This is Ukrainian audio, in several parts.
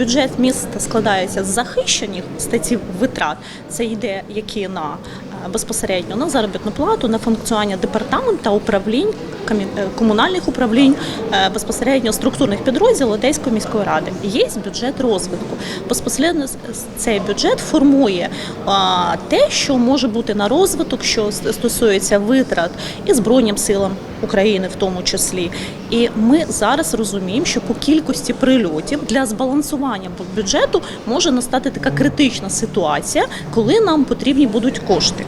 бюджет міста складається з захищених статті витрат. Це йде які на е, безпосередньо на заробітну плату, на функціонування департаменту управлінь комунальних управлінь е, безпосередньо структурних підрозділів Одеської міської ради. Є бюджет розвитку. Безпосередньо цей бюджет формує те, що може бути на розвиток, що стосується витрат і Збройним силам України, в тому числі. І ми зараз розуміємо, що по кількості прильотів для збалансування бюджету може настати така критична ситуація, коли нам потрібні будуть кошти.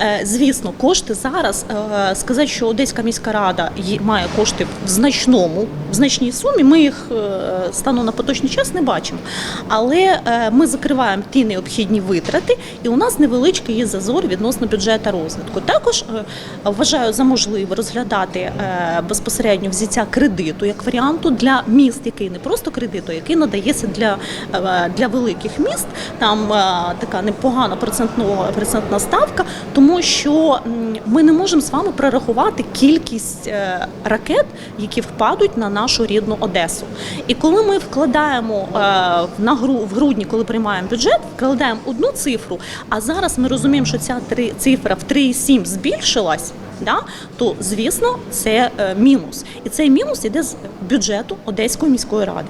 Е, Звісно, кошти зараз е, сказати, що Одеська міська рада має кошти в значному, в значній сумі. Ми їх е, станом на поточний час не бачимо. Але ми закриваємо ті необхідні витрати, і у нас невеличкий є зазор відносно бюджету розвитку. Також вважаю за можливе розглядати безпосередньо взяття кредиту як варіанту для міст, який не просто кредиту, який надається для, для великих міст. Там така непогана процентна ставка, тому що ми не можемо з вами прорахувати кількість е, ракет, які впадуть на нашу рідну Одесу. І коли ми вкладаємо е, на гру в грудні, коли приймаємо бюджет, вкладаємо одну цифру, а зараз ми розуміємо, що ця три цифра в 3,7 збільшилась. Да, то звісно це е, мінус, і цей мінус іде з бюджету Одеської міської ради.